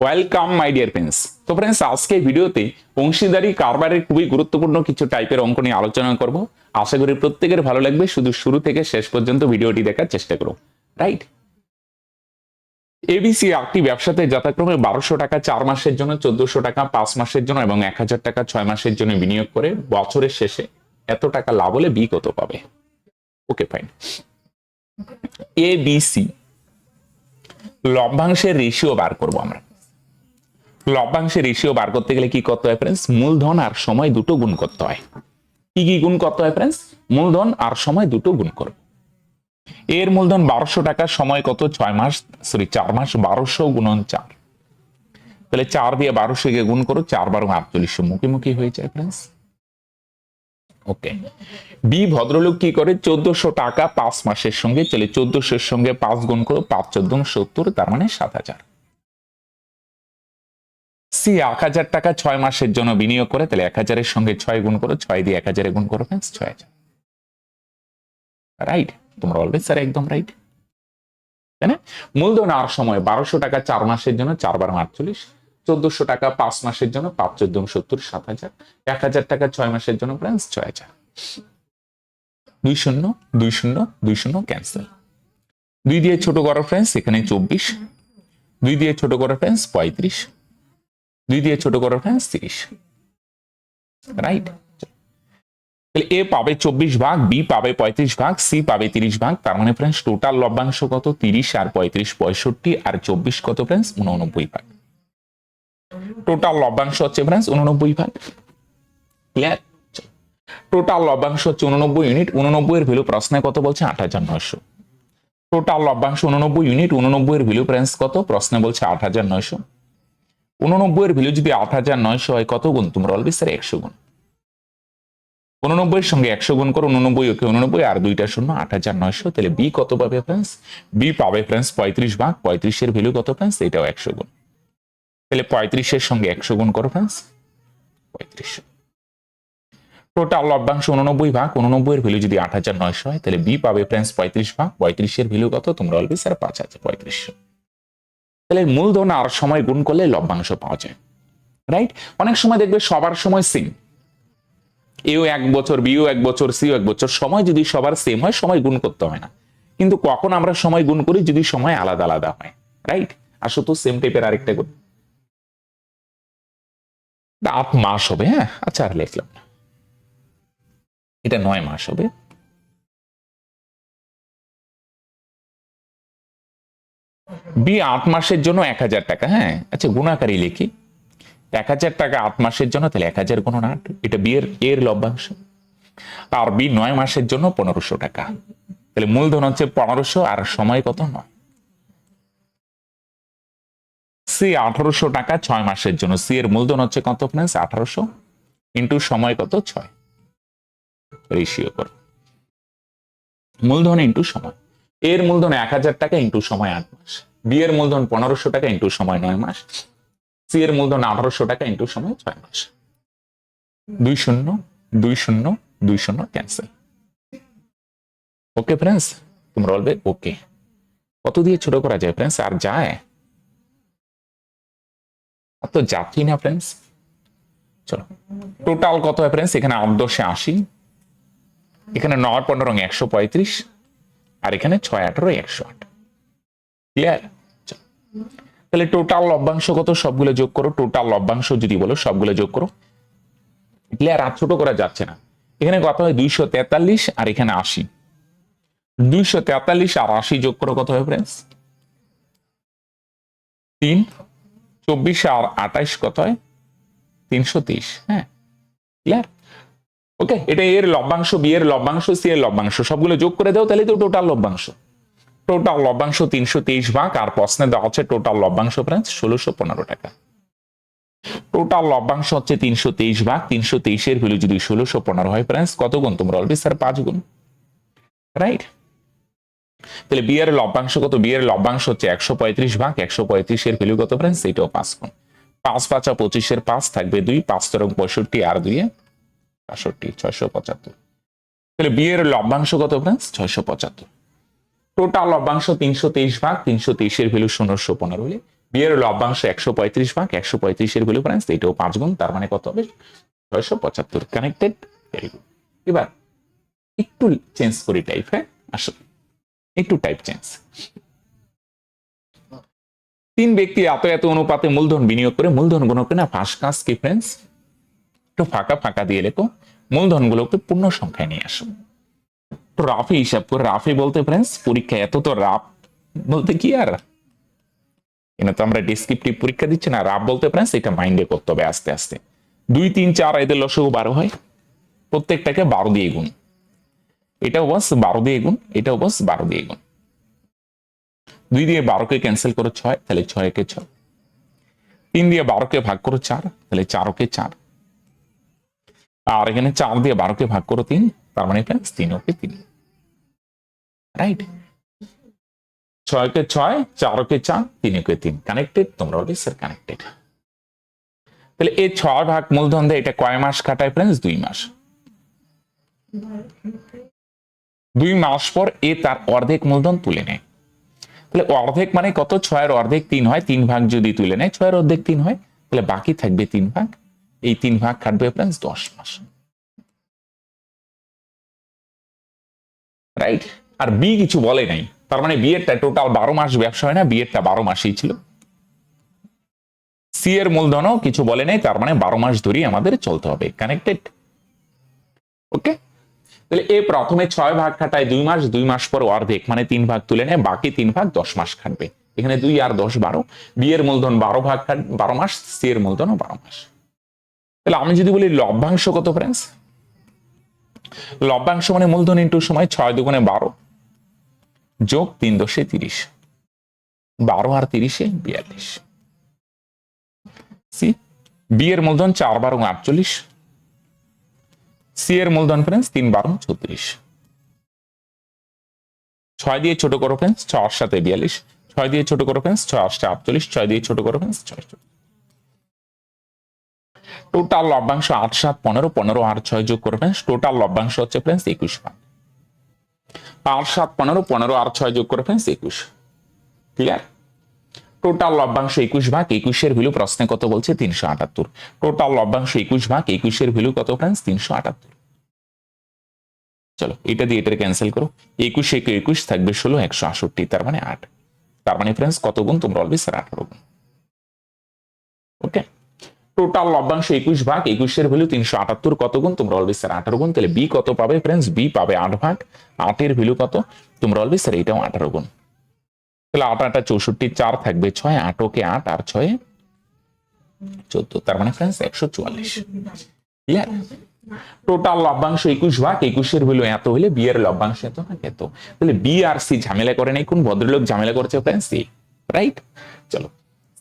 Welcome my dear friends তো friends আজকে ভিডিওতে অংশীদারি কারবারের খুবই গুরুত্বপূর্ণ কিছু টাইপের অঙ্ক নিয়ে আলোচনা করব। আশা করি প্রত্যেকের ভালো লাগবে। শুধু শুরু থেকে শেষ পর্যন্ত ভিডিওটি দেখার চেষ্টা করো। রাইট এবিসি একটি ব্যবসাতে যথাক্রমে বারোশো টাকা চার মাসের জন্য, চোদ্দশো টাকা পাঁচ মাসের জন্য এবং এক হাজার টাকা ছয় মাসের জন্য বিনিয়োগ করে বছরের শেষে এত টাকা লাভ হলে বি কত পাবে? ওকে ফাইন এ বি লভ্যাংশের রেশিও বার করব আমরা। লভ্যাংশের রেশিও বার করতে গেলে কি করতে হয় ফ্রেন্ডস মূলধন আর সময় দুটো গুণ করতে হয়। কি কি গুণ করতে হয় ফ্রেন্ডস মূলধন আর সময় দুটো গুণ করব এর মূলধন বারোশো টাকা, সময় কত? ছয় মাস সরি চার মাস, বারোশো গুণন চার। তাহলে চার দিয়ে বারোশো কে গুণ করো, চার বারো আটচল্লিশশো মুখোমুখি হয়ে যায় ফ্রেন্ডস ওকে বি ভদ্রলোক কি করে? চোদ্দশো টাকা পাঁচ মাসের সঙ্গে চলে চোদ্দশোর সঙ্গে পাঁচ গুণ করো, পাঁচ চোদ্দ সত্তর, তার মানে সাত হাজার। সি এক হাজার টাকা ছয় মাসের জন্য বিনিয়োগ করে, তাহলে এক হাজারের সঙ্গে ছয় গুণ করো, ছয় দিয়ে এক হাজারে গুণ করো ফ্রেন্ডস ছয় হাজার। রাইট তোমরা বলবে স্যার একদম রাইট তাই না মূলধন আর সময়, বারোশো টাকা চার মাসের জন্য চার বারো আটচল্লিশ। চোদ্দশো টাকা পাঁচ মাসের জন্য, পাঁচ চোদ্দ সত্তর, সাত হাজার। এক হাজার টাকা ছয় মাসের জন্য ফ্রেন্ডস ছয় হাজার। দুই শূন্য দুই শূন্য দুই শূন্য ক্যান্সেল দুই দিয়ে ছোট করো ফ্রেন্ডস এখানে চব্বিশ। দুই দিয়ে ছোট করো ফ্রেন্ডস পঁয়ত্রিশ। দুই দিয়ে ছোট করো ফ্রেন্ডস তিরিশ। রাইট তাহলে এ পাবে চব্বিশ ভাগ, বি পাবে পঁয়ত্রিশ ভাগ, সি পাবে তিরিশ ভাগ। তার মানে ফ্রেন্ডস টোটাল লভ্যাংশ কত? তিরিশ আর পঁয়ত্রিশ পঁয়ষট্টি, আর চব্বিশ কত ফ্রেন্ডস উননব্বই ভাগ। টোটাল লভ্যাংশ হচ্ছে ফ্রেন্ডস উননব্বই ভাগ। ক্লিয়ার টোটাল লভ্যাংশ হচ্ছে উননব্বই ইউনিট উননব্বই এর ভ্যালু প্রশ্নে কত বলছে? আট হাজার নয়শো। টোটাল লভ্যাংশ উননব্বই ইউনিট উননব্বই এর ভ্যালু ফ্রেন্ডস কত? প্রশ্নে বলছে আট হাজার নয়শো। উননব্বই এর ভ্যালু যদি আট হাজার নয়শো হয়, কত গুণ? তোমরা বলবে স্যার একশো গুণ। উননব্বই এর সঙ্গে একশো গুণ করো, উননব্বই ওকে উননব্বই, আর দুইটা শূন্য, আট হাজার নয়শো। তাহলে বি কত পাবে ফ্রেন্ডস বি পাবে ফ্রেন্ডস পঁয়ত্রিশ ভাগ, পঁয়ত্রিশের ভ্যালু কত ফ্রেন্ডস এটাও একশো গুণ। তাহলে পঁয়ত্রিশের সঙ্গে একশো গুণ করো ফ্রেন্ডস পঁয়ত্রিশশো। টোটাল লভ্যাংশ উননব্বই ভাগ উননব্বই এর ভ্যালু যদি আট হাজার নয়শো হয়, তাহলে বি পাবে ফ্রেন্ডস পঁয়ত্রিশ ভাগ, পঁয়ত্রিশের ভ্যালু কত? তোমরা বলবে স্যার পাঁচ হাজার, পঁয়ত্রিশশো। তাহলে মূলধন আর সময় গুণ করলে লভ্যাংশ পাওয়া যায় রাইট অনেক সময় দেখবে সবার সময় সেম এও এক বছর, বিও এক বছর, সিও এক বছর, সময় যদি সবার সেম হয়, সময় গুণ করতে হয় না। কিন্তু কখন আমরা সময় গুণ করি? যদি সময় আলাদা আলাদা হয় রাইট আসো তো সেম টাইপের আরেকটা করি। আট মাস হবে হ্যাঁ? আচ্ছা আর লিখলাম না। এটা নয় মাস হবে। বি আট মাসের জন্য এক হাজার টাকা হ্যাঁ। আচ্ছা গুণাকারী লিখি। এক হাজার টাকা আট মাসের জন্য, তাহলে এক হাজার গুণন আট, এটা বিয়ের এর লভ্যাংশ। আর বি নয় মাসের জন্য পনেরোশো টাকা। তাহলে মূলধন হচ্ছে পনেরোশো, আর সময় কত? নয়। সি আঠারোশো টাকা ছয় মাসের জন্য। সি এর মূলধন হচ্ছে কত ফ্রেন্স আঠারোশো। ইন্টু সময় কত? ছয়। রেশিও করো। মূলধন ইন্টু সময়। এর মূলধন এক হাজার টাকা ইন্টু সময় আট মাস। বি এর মূলধন পনেরোশো টাকা ইন্টু সময় নয় মাস। সি এর মূলধন আঠারোশো টাকা ইন্টু সময় ছয় মাস। দুই শূন্য দুই শূন্য দুই শূন্য ক্যান্সেল ওকে ফ্রেন্ডস তোমরা বলবে ওকে কত দিয়ে ছোট করা যায় ফ্রেন্ডস আর যায়? আর তো যাচ্ছি না ফ্রেন্ডস চলো। টোটাল কত হয় ফ্রেন্ডস এখানে আট দশে আশি। এখানে নয় পনেরো একশো পঁয়ত্রিশ। আর এখানে ছয়, আঠারো, একশো আট। ক্লিয়ার তাহলে টোটাল লভ্যাংশ কত? সবগুলো যোগ করো। টোটাল লভ্যাংশ যদি বলো, সবগুলো যোগ করো। ক্লিয়ার আর ছোট করা যাচ্ছে না। এখানে কত হয়? দুইশো তেতাল্লিশ আর এখানে আশি। দুইশো তেতাল্লিশ আর আশি যোগ করো কত হয় ফ্রেন্ডস তিন। চব্বিশ আর আঠাইশ কত হয়? তিনশো তেইশ হ্যাঁ। Clear okay? এটা এর লভ্যাংশ বি এর লভ্যাংশ সি এর লভ্যাংশ সবগুলো যোগ করে দাও, তাহলে তো টোটাল লভ্যাংশ টোটাল লভ্যাংশ তিনশো তেইশ ভাগ, আর প্রশ্নে দেওয়া হচ্ছে টোটাল লভ্যাংশ ফ্রেন্স ষোলোশো পনেরো টাকা। টোটাল লভ্যাংশ হচ্ছে তিনশো তেইশ ভাগ, তিনশো তেইশের ভ্যালু যদি ষোলোশো পনেরো হয় ফ্রেন্স কত গুণ তোমরা বলবে স্যার পাঁচ গুণ। রাইট তাহলে বিয়ের লভ্যাংশ কত? বিয়ের লভ্যাংশ হচ্ছে একশো পঁয়ত্রিশ ভাগ, একশো পঁয়ত্রিশের ভ্যালু কত ফ্রেন্স এটাও পাঁচ গুণ। পাঁচ পাঁচা পঁচিশের পাঁচ থাকবে দুই, পাঁচ তরং পঁয়ষট্টি, আর দুইয়ে বাষট্টি, ছয়শো পঁচাত্তর। তাহলে বিয়ের লভ্যাংশ কত ফ্রেন্স ছয়শো পঁচাত্তর। টোটাল লভ্যাংশ তিনশো তেইশ ভাগ, তিনশো তেইশের ভ্যালু ষোলোশো পনেরো হলে বি এর লভ্যাংশ একশো পঁয়ত্রিশ ভাগ, একশো পঁয়ত্রিশের ভ্যালু ফ্রেন্ডস এটাও পাঁচ গুণ, তার মানে কত হবে? ছয়শো পঁচাত্তর। কানেক্টেড ভেরি গুড এবার একটু চেঞ্জ করি টাইপ হ্যাঁ? আসলে একটু টাইপ চেঞ্জ তিন ব্যক্তি এত এত অনুপাতে মূলধন বিনিয়োগ করে, মূলধন গুণকে না ফাঁস কাজ কি ফ্রেন্ডস একটু ফাঁকা ফাঁকা দিয়ে লেখো মূলধন গুলোকে পূর্ণ সংখ্যায় নিয়ে আসো রাফি হিসাব করে, রাফি বলতে ফ্রেন্ডস পরীক্ষা এত তো রাফ বলতে কি আর? এখানে তো আমরা ডিসক্রিপটিভ পরীক্ষা দিচ্ছি না, রাফ বলতে ফ্রেন্ডস এটা মাইন্ডে করতে হবে আস্তে আস্তে। দুই, তিন, চার, এদের লসও বারো হয়। প্রত্যেকটাকে বারো দিয়ে গুণ। এটাও বাস বারো দিয়ে গুণ, এটাও বাস বারো দিয়ে গুণ। দুই দিয়ে বারোকে ক্যান্সেল করো ছয়, তাহলে ছয় ছয়কে ছয়। তিন দিয়ে বারোকে ভাগ করো চার, তাহলে চারকে চার। আর এখানে চার দিয়ে বারোকে ভাগ করো তিন, তার মানে ফ্রেন্ডস তিন, ওকে তিন। রাইট ছয়কে ছয়, চারকে চার, তিনকে তিন। কানেক্টেড তোমরা বলবে স্যার কানেক্টেড তাহলে এই ছয় ভাগ মূলধন দিয়ে এটা কয় মাস কাটায় ফ্রেন্ডস দুই মাস। দুই মাস পর এ তার অর্ধেক মূলধন তুলে নেয়। তাহলে অর্ধেক মানে কত? ছয়ের অর্ধেক তিন হয়, তিন ভাগ যদি তুলে নেয়, ছয়ের অর্ধেক তিন হয়, তাহলে বাকি থাকবে তিন ভাগ। এই তিন ভাগ কাটবে ফ্রেন্ডস দশ মাস। রাইট আর বি কিছু বলে নাই। তার মানে বিয়েরটা টোটাল বারো মাস ব্যবসা হয় না বিয়েরটা বারো মাসই ছিল। সি এর মূলধনও কিছু বলে নাই, তার মানে বারো মাস ধরেই আমাদের চলতে হবে কানেক্টেড ওকে তাহলে এ প্রথমে ছয় ভাগ খাটায় দুই মাস দুই মাস পর অর্ধেক মানে তিন ভাগ তুলে নেয়, বাকি তিন ভাগ দশ মাস খাটবে। এখানে দুই আর দশ বারো বি এর মূলধন বারো ভাগ বারো মাস সি এর মূলধনও বারো মাস। তাহলে আমি যদি বলি লভ্যাংশ কত ফ্রেন্ডস লভ্যাংশ মানে মূলধন ইন্টু সময় ছয় দুগুণে বারো, যোগ তিন দশে তিরিশ, বারো আর তিরিশে বিয়াল্লিশ। সি বি এর মূলধন চার বারো আটচল্লিশ সি এর মূলধন ফ্রেন্স তিন বারো ছত্রিশ। ছয় দিয়ে ছোট করো ফ্রেন্স ছয় সাথে বিয়াল্লিশ, ছয় দিয়ে ছোট করো ফ্রেন্স ছয় আটচল্লিশ, ছয় দিয়ে ছোট করো ফ্রেন্স ছয় টোটাল লভ্যাংশ আট সাত পনেরো পনেরো আর ছয় যোগ করে টোটাল লভ্যাংশ হচ্ছে ফ্রেন্স একুশ ভাগ আট সাত পনেরো পনেরো আর ছয় যোগ করে ফ্রেন্স একুশ। ক্লিয়ার টোটাল লভ্যাংশ একুশ ভাগ একুশের ভ্যালু প্রশ্নে কত বলছে? তিনশো আটাত্তর। টোটাল লভ্যাংশ একুশ ভাগ একুশের ভ্যালু কত ফ্রেন্স তিনশো আটাত্তর। চলো, এটা দিয়ে এটা ক্যান্সেল করো। একুশ একে একুশ থাকবে ষোলো, একশো আষট্টি তার মানে আট। তার মানে ফ্রেন্স কত গুণ? তোমরা বলবে স্যার আঠারো গুণ। ওকে টোটাল লভ্যাংশ একুশ ভাগ, একুশের ভ্যালু তিনশো আটাত্তর কত গুণ? তোমরা বলবে স্যার আঠারো গুণ, তাহলে বি কত পাবে ফ্রেন্ডস বি পাবে আট ভাগ। আটের ভ্যালু কত? তোমরা বলবে স্যার এটাও আঠারো গুণ। তাহলে আট, আটা চৌষট্টি, চার থাকবে ছয় আটকে আট আর ছয়ে, চোদ্দ। তার মানে ফ্রেন্ডস একশো চুয়াল্লিশ। ক্লিয়ার টোটাল লভ্যাংশ একুশ ভাগ, একুশের ভ্যালু এত হলে বি এর লভ্যাংশ এত ভাগ এত। তাহলে বি আর সি ঝামেলা করে নাই, কোন ভদ্রলোক ঝামেলা করেছে ফ্রেন্ডস সি রাইট চলো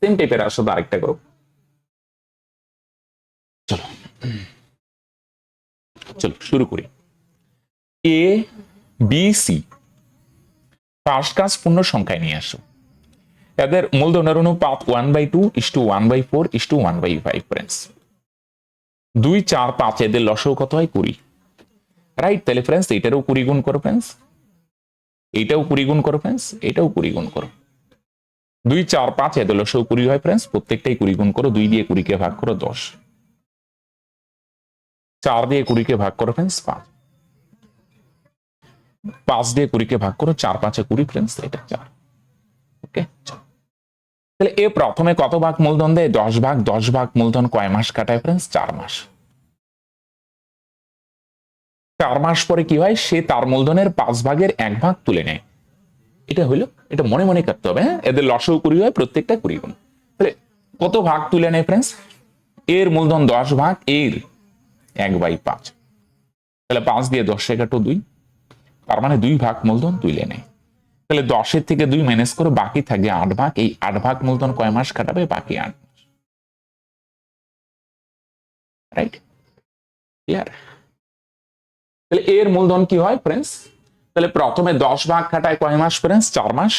সেম টাইপের আসলে আরেকটা করো চলো, শুরু করি। এ বি সি ফার্স্ট কাজ পূর্ণ সংখ্যায় নিয়ে আসো। এদের মূলধনের অনুপাত one by two is two one by four is two one by five friends দুই, চার, পাঁচ এদের লসও কত হয়? কুড়ি। রাইট তাহলে ফ্রেন্ডস এটারও কুড়ি গুণ করো ফ্রেন্ডস এইটাও কুড়ি গুণ করো ফ্রেন্ডস এটাও কুড়ি গুণ করো। দুই, চার, পাঁচ এদের লসও কুড়ি হয় ফ্রেন্ডস প্রত্যেকটাই কুড়ি গুণ করো, দুই দিয়ে কুড়িকে ভাগ করো, দশ। চার দিয়ে কুড়িকে ভাগ করো ফ্রেন্ডস পাঁচ। পাঁচ দিয়ে কুড়িকে ভাগ করো, চার পাঁচে কুড়ি ফ্রেন্ডস এটা চার। ওকে তাহলে এ প্রথমে কত ভাগ মূলধন দেয়? দশ ভাগ দশ ভাগ মূলধন কয় মাস কাটায় ফ্রেন্ডস চার মাস। চার মাস পরে কি হয়? সে তার মূলধনের পাঁচ ভাগের এক ভাগ তুলে নেয়। এটা হইল, এটা মনে মনে করতে হবে হ্যাঁ? এদের লসও কুড়ি হয়, প্রত্যেকটা কুড়ি গুণ। কত ভাগ তুলে নেয় ফ্রেন্ডস এর মূলধন দশ ভাগ, এর এক বাই পাঁচ। তাহলে পাঁচ দিয়ে দশ এগারো দুই। তার মানে দুই ভাগ মূলধন তুলে নেয় তাহলে দশের থেকে দুই ম্যানেজ করে বাকি থাকে আট ভাগ। এই আট ভাগ মূলধন কয় মাস কাটাবে? বাকি আট মাস। রাইট ক্লিয়ার তাহলে এর মূলধন কি হয় ফ্রেন্ডস তাহলে প্রথমে দশ ভাগ কাটায় কয় মাস ফ্রেন্ডস চার মাস।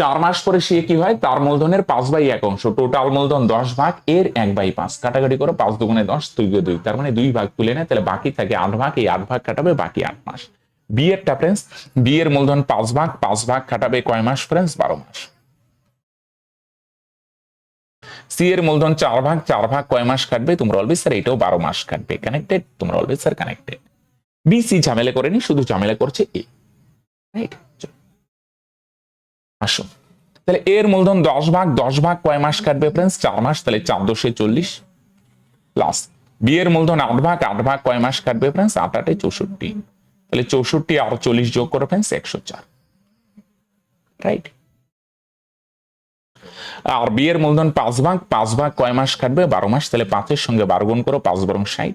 চার মাস পরে সে কি হয়? তার মূলধনের পাঁচ বাই এক অংশ টোটাল মূলধন দশ ভাগ, এর এক বাই পাঁচ। কাটাকাটি করে, পাঁচ দুগুণে দশ, দুই দুই। তার মানে দুই ভাগ তুলে নেয় তাহলে বাকি থাকে আট ভাগ, এই আট ভাগ কাটাবে বাকি আট মাস। বি এরটা ফ্রেন্ডস বি মূলধন পাঁচ ভাগ পাঁচ ভাগ কাটাবে কয় মাস ফ্রেন্ডস বারো মাস। সি এর মূলধন চার ভাগ চার ভাগ কয় মাস কাটবে? তোমরা অলবে স্যার এটাও বারো মাস কাটবে কানেক্টেড তোমরা অলবে স্যার কানেক্টেড বি সি ঝামেলা করেনি শুধু ঝামেলা করছে এ রাইট আসুন। তাহলে এর মূলধন দশ ভাগ দশ ভাগ কয় মাস কাটবে ফ্রেন্ডস চার মাস, তাহলে চার দশে চল্লিশ। প্লাস বি এর মূলধন আট ভাগ আট ভাগ কয় মাস কাটবে ফ্রেন্ডস আট আটে চৌষট্টি। তাহলে চৌষট্টি আর চল্লিশ যোগ করে ফ্রেন্ডস একশো চার। রাইট আর বি এর মূলধন পাঁচ ভাগ পাঁচ ভাগ কয় মাস কাটবে? বারো মাস, তাহলে পাঁচের সঙ্গে বারো গুণ করো, পাঁচ বরং ষাট।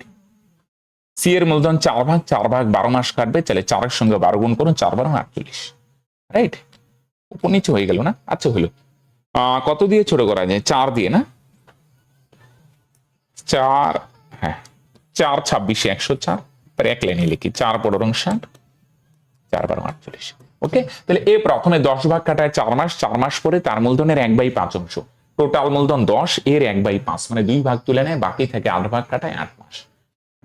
সি এর মূলধন চার ভাগ চার ভাগ বারো মাস কাটবে, তাহলে চারের সঙ্গে বারো গুণ করো, চার বারো আটচল্লিশ। রাইট উপর নিচে হয়ে গেল না? আচ্ছা হলো। কত দিয়ে ছোট করা যায়? চার দিয়ে না? চার হ্যাঁ। চার ছাব্বিশে, একশো চার। তার এক লাইনে লিখি। চার পনেরো ষাট। চার বারো আটচল্লিশ। ওকে? তাহলে এ প্রথমে দশ ভাগ কাটায় চার মাস। চার মাস পরে তার মূলধনের এক বাই পাঁচ অংশ। টোটাল মূলধন দশ, এর এক বাই পাঁচ। মানে দুই ভাগ তুলে নেয়, বাকি থেকে আট ভাগ কাটায় আট মাস।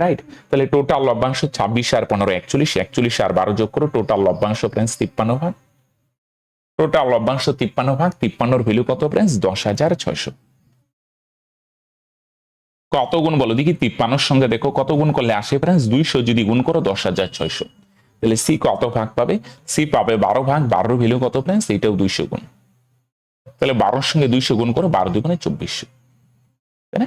রাইট তাহলে টোটাল লভ্যাংশ ছাব্বিশ আর পনেরো একচল্লিশ। একচল্লিশ আর বারো যোগ করো, টোটাল লভ্যাংশ ফ্রেন্স তিপ্পান্ন ভাগ। টোটাল লভ্যাংশ তিপ্পান্ন ভাগ তিপ্পান্নর ভ্যালু কত ফ্রেন্স দশ হাজার ছয়শো। কত গুণ বলো? দেখি তিপ্পান্নর সঙ্গে দেখো, কত গুণ করলে আসে ফ্রেন্স দুইশো যদি গুণ করো, দশ হাজার ছয়শো। তাহলে সি কত ভাগ পাবে? সি পাবে বারো ভাগ, বারোর ভ্যালু কত ফ্রেন্স এটাও দুইশো গুণ। তাহলে বারোর সঙ্গে দুইশো গুণ করো, বারো দুগুণে চব্বিশশো। তাই না?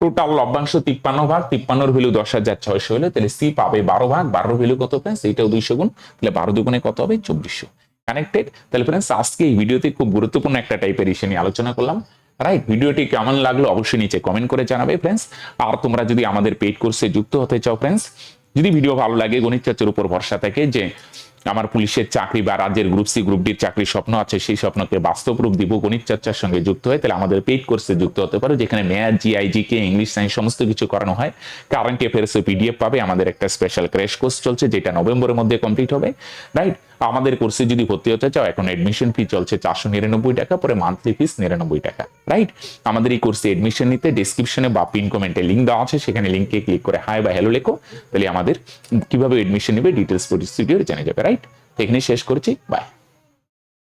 টোটাল লভ্যাংশ তিপ্পান্ন ভাগ, তিপ্পান্নর ভ্যালু দশ হাজার ছয়শো হলে, তাহলে সি পাবে বারো ভাগ, বারোর ভ্যালু কত ফ্রেন্স এটাও দুইশো গুণ। তাহলে বারো দুগুণে কত হবে? চব্বিশশো। কানেক্টেড তাহলে ফ্রেন্ডস আজকে এই ভিডিওতে খুব গুরুত্বপূর্ণ একটা টাইপের ইস্যু নিয়ে আলোচনা করলাম। রাইট ভিডিওটি কেমন লাগল অবশ্যই নিচে কমেন্ট করে জানাবে ফ্রেন্ডস আর তোমরা যদি আমাদের পেড কোর্সে যুক্ত হতে চাও ফ্রেন্ডস যদি ভিডিও ভালো লাগে, গণিত চর্চার উপর ভরসা থাকে যে আমার পুলিশের চাকরি বা রাজ্যের গ্রুপ সি গ্রুপ ডির চাকরির স্বপ্ন আছে, সেই স্বপ্নকে বাস্তব রূপ দিব, গণিত চর্চার সঙ্গে যুক্ত হয়, তাহলে আমাদের পেইড কোর্সে যুক্ত হতে পারো, যেখানে ম্যাথ জিআইজি কে ইংলিশ সায়েন্স সমস্ত কিছু করানো হয়। কারেন্ট অ্যাফেয়ার্স পিডিএফ পাবে, আমাদের একটা স্পেশাল ক্র্যাশ কোর্স চলছে, যেটা নভেম্বরের মধ্যে কমপ্লিট হবে। রাইট আমাদের কোর্সে যদি ভর্তি হতে চাও এখন এডমিশন ফি চলছে চারশো নিরানব্বই টাকা পরে মান্থলি ফিস নিরানব্বই টাকা রাইট আমাদের এই কোর্সে এডমিশন নিতে ডিসক্রিপশনে বা পিন কমেন্টে লিঙ্ক দেওয়া আছে সেখানে লিঙ্কে ক্লিক করে হাই বা হ্যালো লেখো তাহলে আমাদের কীভাবে এডমিশন নেবে ডিটেলস পরিস্থিতি জেনে যাবে রাইট এখানে শেষ করছি বাই